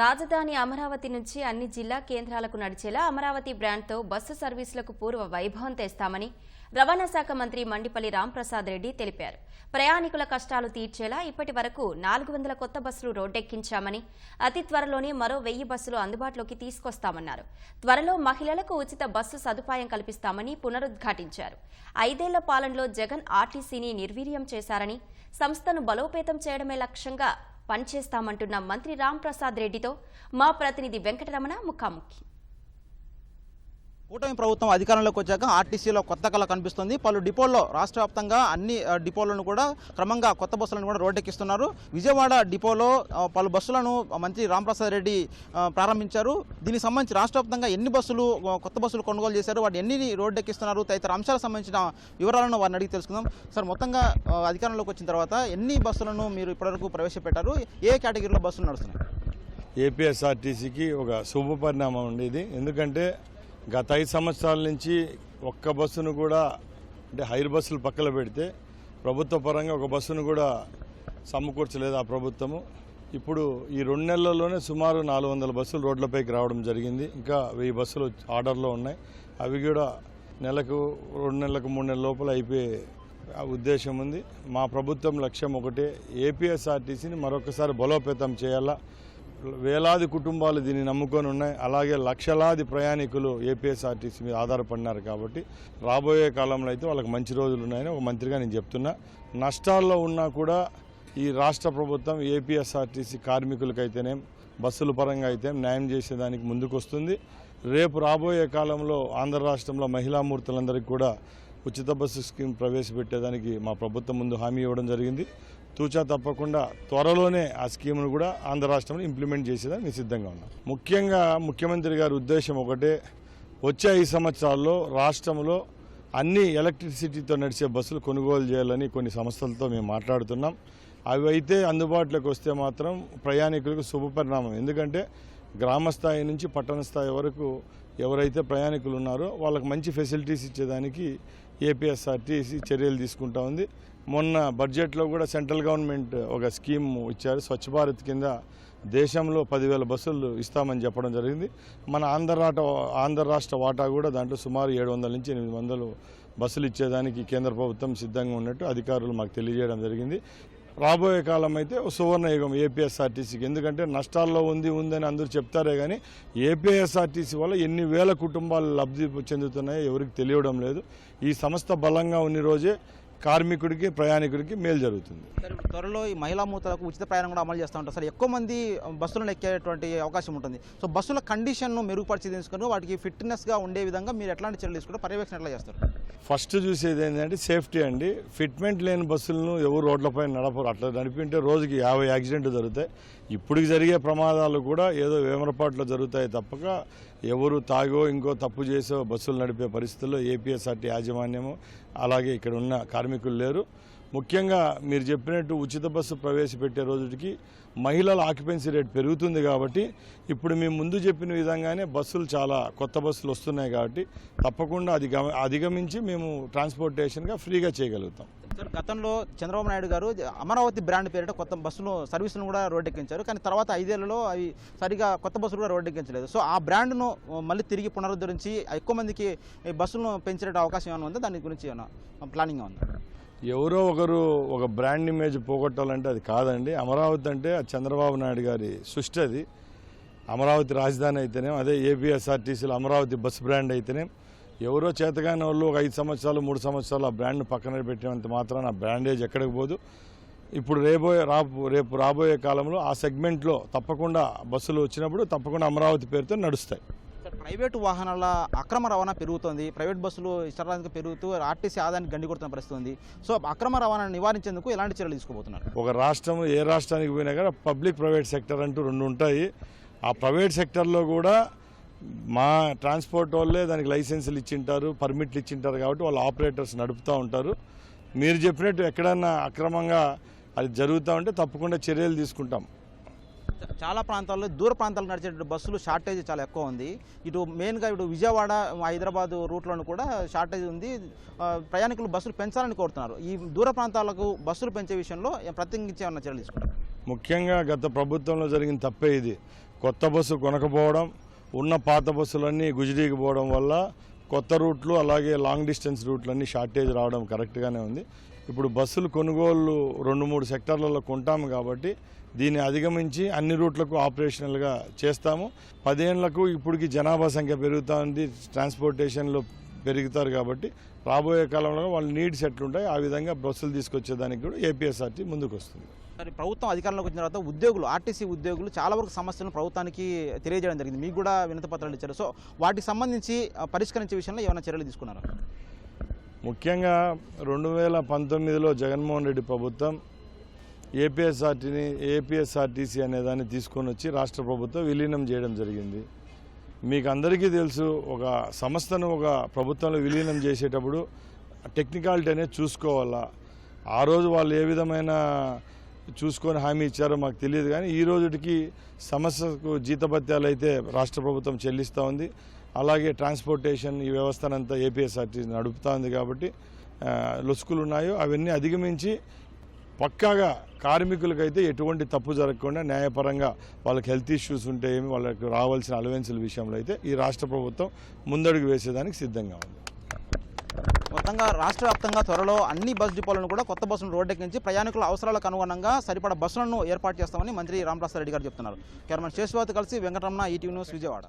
రాజధాని అమరావతి నుంచి అన్ని జిల్లా కేంద్రాలకు నడిచేలా అమరావతి బ్రాండ్తో బస్సు సర్వీసులకు పూర్వ వైభవం తెస్తామని రవాణా శాఖ మంత్రి మండిపల్లి రాంప్రసాద్ రెడ్డి తెలిపారు. ప్రయాణికుల కష్టాలు తీర్చేలా ఇప్పటి వరకు నాలుగు వందల కొత్త బస్సులు రోడ్డెక్కించామని అతి త్వరలోనే మరో వెయ్యి బస్సులు అందుబాటులోకి తీసుకొస్తామన్నారు. త్వరలో మహిళలకు ఉచిత బస్సు సదుపాయం కల్పిస్తామని పునరుద్ఘాటించారు. ఐదేళ్ళ పాలనలో జగన్ ఆర్టీసీని నిర్వీర్యం చేశారని సంస్థను బలోపేతం చేయడమే లక్ష్యంగా పనిచేస్తామంటున్న మంత్రి రాంప్రసాద్ రెడ్డితో మా ప్రతినిధి వెంకటరమణ ముఖాముఖి. కూటమి ప్రభుత్వం అధికారంలోకి వచ్చాక ఆర్టీసీలో కొత్త కళ కనిపిస్తుంది. పలు డిపోల్లో రాష్ట్ర వ్యాప్తంగా అన్ని డిపోలను కూడా క్రమంగా కొత్త బస్సులను కూడా రోడ్డెక్కిస్తున్నారు. విజయవాడ డిపోలో పలు బస్సులను మంత్రి రాంప్రసాద్ రెడ్డి ప్రారంభించారు. దీనికి సంబంధించి రాష్ట్ర వ్యాప్తంగా ఎన్ని బస్సులు కొత్త బస్సులు కొనుగోలు చేశారు వాటి ఎన్ని రోడ్డెక్కిస్తున్నారు తదితర అంశాలకు సంబంధించిన వివరాలను వారిని అడిగి తెలుసుకుందాం. సార్ మొత్తంగా అధికారంలోకి వచ్చిన తర్వాత ఎన్ని బస్సులను మీరు ఇప్పటివరకు ప్రవేశపెట్టారు? ఏ కేటగిరీలో బస్సులు నడుస్తున్నాయి? ఏపీఎస్ఆర్టీసీకి ఒక శుభ పరిణామం ఉండేది. ఎందుకంటే గత ఐదు సంవత్సరాల నుంచి ఒక్క బస్సును కూడా అంటే హైర్ బస్సులు పక్కన పెడితే ప్రభుత్వ పరంగా ఒక బస్సును కూడా సమకూర్చలేదు ఆ ప్రభుత్వము. ఇప్పుడు ఈ రెండు నెలల్లోనే సుమారు నాలుగు వందల బస్సులు రోడ్లపైకి రావడం జరిగింది. ఇంకా వెయ్యి బస్సులు ఆర్డర్లో ఉన్నాయి. అవి కూడా నెలకు రెండు నెలలకు మూడు నెలల లోపల అయిపోయే ఉద్దేశం ఉంది. మా ప్రభుత్వం లక్ష్యం ఒకటే ఏపీఎస్ఆర్టీసీని మరొకసారి బలోపేతం చేయాలా. వేలాది కుటుంబాలు దీన్ని నమ్ముకొని ఉన్నాయి. అలాగే లక్షలాది ప్రయాణికులు ఏపీఎస్ఆర్టీసీ మీద ఆధారపడినారు కాబట్టి రాబోయే కాలంలో అయితే వాళ్ళకి మంచి రోజులు ఉన్నాయని ఒక మంత్రిగా నేను చెప్తున్నా. నష్టాల్లో ఉన్నా కూడా ఈ రాష్ట్ర ప్రభుత్వం ఏపీఎస్ఆర్టీసీ కార్మికులకైతేనేం బస్సుల పరంగా అయితే న్యాయం చేసేదానికి ముందుకొస్తుంది. రేపు రాబోయే కాలంలో ఆంధ్ర రాష్ట్రంలో మహిళామూర్తులందరికీ కూడా ఉచిత బస్సు స్కీమ్ ప్రవేశపెట్టేదానికి మా ప్రభుత్వం ముందు హామీ ఇవ్వడం జరిగింది. తూచా తప్పకుండా త్వరలోనే ఆ స్కీమ్ను కూడా ఆంధ్ర రాష్ట్రంలో ఇంప్లిమెంట్ చేసేదానికి మేము సిద్ధంగా ఉన్నాం. ముఖ్యంగా ముఖ్యమంత్రి గారి ఉద్దేశం ఒకటే వచ్చే ఐదు సంవత్సరాల్లో రాష్ట్రంలో అన్ని ఎలక్ట్రిసిటీతో నడిచే బస్సులు కొనుగోలు చేయాలని కొన్ని సంస్థలతో మేము మాట్లాడుతున్నాం. అవి అయితే అందుబాటులోకి వస్తే మాత్రం ప్రయాణికులకు శుభపరిణామం ఎందుకంటే గ్రామ స్థాయి నుంచి పట్టణ స్థాయి వరకు ఎవరైతే ప్రయాణికులు ఉన్నారో వాళ్ళకి మంచి ఫెసిలిటీస్ ఇచ్చేదానికి ఏపీఎస్ఆర్టీసీ చర్యలు తీసుకుంటా ఉంది. మొన్న బడ్జెట్లో కూడా సెంట్రల్ గవర్నమెంట్ ఒక స్కీమ్ ఇచ్చారు. స్వచ్ఛ భారత్ కింద దేశంలో పదివేల బస్సులు ఇస్తామని చెప్పడం జరిగింది. మన ఆంధ్ర రాట ఆంధ్ర రాష్ట్ర వాటా కూడా దాంట్లో సుమారు ఏడు వందల నుంచి ఎనిమిది వందలు బస్సులు ఇచ్చేదానికి కేంద్ర ప్రభుత్వం సిద్ధంగా ఉన్నట్టు అధికారులు మాకు తెలియజేయడం జరిగింది. రాబోయే కాలం అయితే సువర్ణ యుగం ఏపీఎస్ఆర్టీసీకి ఎందుకంటే నష్టాల్లో ఉంది ఉందని అందరూ చెప్తారే కానీ ఏపీఎస్ఆర్టీసీ వల్ల ఎన్ని వేల కుటుంబాలు లబ్ధి చెందుతున్నాయో ఎవరికి తెలియడం లేదు. ఈ సంస్థ బలంగా ఉన్న రోజే కార్మికుడికి ప్రయాణికుడికి మేలు జరుగుతుంది. త్వరలో ఈ మహిళా మూతలకు ఉచిత ప్రయాణం కూడా అమలు చేస్తూ ఉంటారు. సార్ ఎక్కువ మంది బస్సులను ఎక్కేటువంటి అవకాశం ఉంటుంది. సో బస్సుల కండిషన్ను మెరుగుపరిచి తీసుకుని వాటికి ఫిట్నెస్గా ఉండే విధంగా మీరు ఎట్లాంటి చర్యలు తీసుకుంటారు పర్యవేక్షణ ఎట్లా చేస్తారు? ఫస్ట్ చూసేది ఏంటంటే సేఫ్టీ అండి. ఫిట్మెంట్ లేని బస్సులను ఎవరు రోడ్లపై నడపరు. అట్లా నడిపింటే రోజుకి యాభై యాక్సిడెంట్లు జరుగుతాయి. ఇప్పటికి జరిగే ప్రమాదాలు కూడా ఏదో వేమరపాట్లో జరుగుతాయి తప్పక. ఎవరు తాగో ఇంకో తప్పు చేసో బస్సులు నడిపే పరిస్థితుల్లో ఏపీఎస్ఆర్టీ యాజమాన్యము అలాగే ఇక్కడ ఉన్న కార్మికులు లేరు. ముఖ్యంగా మీరు చెప్పినట్టు ఉచిత బస్సు ప్రవేశపెట్టే రోజుకి మహిళల ఆక్యుపెన్సీ రేట్ పెరుగుతుంది కాబట్టి ఇప్పుడు మేము ముందు చెప్పిన విధంగానే బస్సులు చాలా కొత్త బస్సులు వస్తున్నాయి కాబట్టి తప్పకుండా అది గమ- అధిగమించి మేము ట్రాన్స్పోర్టేషన్గా ఫ్రీగా చేయగలుగుతాం. సార్ గతంలో చంద్రబాబు నాయుడు గారు అమరావతి బ్రాండ్ పేరిట కొత్త బస్సులు సర్వీసులను కూడా రోడ్డెక్కించారు. కానీ తర్వాత ఐదేళ్ళలో అవి సరిగా కొత్త బస్సులు కూడా రోడ్డెక్కించలేదు. సో ఆ బ్రాండ్ను మళ్ళీ తిరిగి పునరుద్ధరించి ఎక్కువ మందికి బస్సులను పెంచే అవకాశం ఏమైనా ఉందా? దాని గురించి ఏమైనా ప్లానింగ్ ఉందా? ఎవరో ఒకరు ఒక బ్రాండ్ ఇమేజ్ పోగొట్టాలంటే అది కాదండి. అమరావతి అంటే అది చంద్రబాబు నాయుడు గారి సృష్టి అది. అమరావతి రాజధాని అయితేనేం అదే ఏపీఎస్ఆర్టీసీలో అమరావతి బస్ బ్రాండ్ అయితేనేం ఎవరో చేతగాని వాళ్ళు ఒక ఐదు సంవత్సరాలు మూడు సంవత్సరాలు ఆ బ్రాండ్ పక్కన పెట్టినంత మాత్రాన ఆ బ్రాండేజ్ ఎక్కడికి పోదు. ఇప్పుడు రేబోయే రా రేపు రాబోయే కాలంలో ఆ సెగ్మెంట్లో తప్పకుండా బస్సులు వచ్చినప్పుడు తప్పకుండా అమరావతి పేరుతో నడుస్తాయి. ప్రైవేటు వాహనాల అక్రమ రవాణా పెరుగుతోంది. ప్రైవేట్ బస్సులు ఇష్టానికి పెరుగుతూ ఆర్టీసీ ఆదాయాన్ని గండి కొడుతున్న పరిస్థితి ఉంది సో అక్రమ రవాణాను నివారించేందుకు ఎలాంటి చర్యలు తీసుకోబోతున్నారు? ఒక రాష్ట్రం ఏ రాష్ట్రానికి పోయినా కూడా పబ్లిక్ ప్రైవేట్ సెక్టర్ అంటూ రెండు ఉంటాయి. ఆ ప్రైవేట్ సెక్టర్లో కూడా మా ట్రాన్స్పోర్ట్ వాళ్ళే దానికి లైసెన్సులు ఇచ్చింటారు పర్మిట్లు ఇచ్చింటారు కాబట్టి వాళ్ళ ఆపరేటర్స్ నడుపుతూ ఉంటారు. మీరు చెప్పినట్టు ఎక్కడన్నా అక్రమంగా అది జరుగుతూ ఉంటే తప్పకుండా చర్యలు తీసుకుంటాం. చాలా ప్రాంతాల్లో దూర ప్రాంతాలకు నడిచే బస్సులు షార్టేజ్ చాలా ఎక్కువ ఉంది. ఇటు మెయిన్గా ఇటు విజయవాడ హైదరాబాద్ రూట్లను కూడా షార్టేజ్ ఉంది. ప్రయాణికులు బస్సులు పెంచాలని కోరుతున్నారు. ఈ దూర ప్రాంతాలకు బస్సులు పెంచే విషయంలో ప్రత్యేకించి ఏమన్నా చర్యలు తీసుకుంటారు? ముఖ్యంగా గత ప్రభుత్వంలో జరిగిన తప్పే ఇది. కొత్త బస్సు కొనకపోవడం ఉన్న పాత బస్సులన్నీ గుజరీకి పోవడం వల్ల కొత్త రూట్లు అలాగే లాంగ్ డిస్టెన్స్ రూట్లన్నీ షార్టేజ్ రావడం కరెక్ట్గానే ఉంది. ఇప్పుడు బస్సులు కొనుగోలు రెండు మూడు సెక్టార్లలో కొంటాము కాబట్టి దీన్ని అధిగమించి అన్ని రూట్లకు ఆపరేషనల్గా చేస్తాము. పదేళ్ళకు ఇప్పటికి జనాభా సంఖ్య పెరుగుతూ ఉంది. ట్రాన్స్పోర్టేషన్లో పెరుగుతారు కాబట్టి రాబోయే కాలంలో వాళ్ళ నీడ్స్ ఎట్లుంటాయి ఆ విధంగా బస్సులు తీసుకొచ్చేదానికి కూడా ఏపీఎస్ఆర్టీ ముందుకు వస్తుంది మరి ప్రభుత్వం అధికారంలోకి వచ్చిన తర్వాత ఉద్యోగులు ఆర్టీసీ ఉద్యోగులు చాలా వరకు సమస్యలను ప్రభుత్వానికి తెలియజేయడం జరిగింది. మీకు కూడా వినతి పత్రాలు ఇచ్చారు. సో వాటికి సంబంధించి పరిష్కరించే విషయంలో ఏమైనా చర్యలు తీసుకున్నారా? ముఖ్యంగా రెండు వేల పంతొమ్మిదిలో జగన్మోహన్ రెడ్డి ప్రభుత్వం ఏపీఎస్ఆర్టీని ఏపీఎస్ఆర్టీసీ అనే దాన్ని తీసుకొని వచ్చి రాష్ట్ర ప్రభుత్వం విలీనం చేయడం జరిగింది. మీకు అందరికీ తెలుసు ఒక సంస్థను ఒక ప్రభుత్వంలో విలీనం చేసేటప్పుడు టెక్నికాలిటీ అనేది చూసుకోవాలా? ఆ రోజు వాళ్ళు ఏ విధమైన చూసుకొని హామీ ఇచ్చారో మాకు తెలియదు కానీ ఈ రోజుకి సమస్యకు జీతభత్యాలు అయితే రాష్ట్ర ప్రభుత్వం చెల్లిస్తూ ఉంది. అలాగే ట్రాన్స్పోర్టేషన్ ఈ వ్యవస్థనంతా ఏపీఎస్ఆర్టీ నడుపుతూ ఉంది కాబట్టి లొసుకులు ఉన్నాయో అవన్నీ అధిగమించి పక్కాగా కార్మికులకైతే ఎటువంటి తప్పు జరగకుండా న్యాయపరంగా వాళ్ళకి హెల్త్ ఇష్యూస్ ఉంటే ఏమి వాళ్ళకి రావాల్సిన అలవెన్సుల విషయంలో అయితే ఈ రాష్ట్ర ప్రభుత్వం ముందడుగు వేసేదానికి సిద్ధంగా ఉంది. మొత్తంగా రాష్ట్ర వ్యాప్తంగా త్వరలో అన్ని బస్ డిపోలను కూడా కొత్త బస్సులను రోడ్డెక్కించి ప్రయాణికుల అవసరాలకు అనుగుణంగా సరిపడ బస్సులను ఏర్పాటు చేస్తామని మంత్రి రామప్రసాద్ రెడ్డి గారు చెప్తున్నారు. కెమెరామెన్ శేషవాత్ కలిసి వెంకటరమణ ఈటీవీ న్యూస్ విజయవాడ.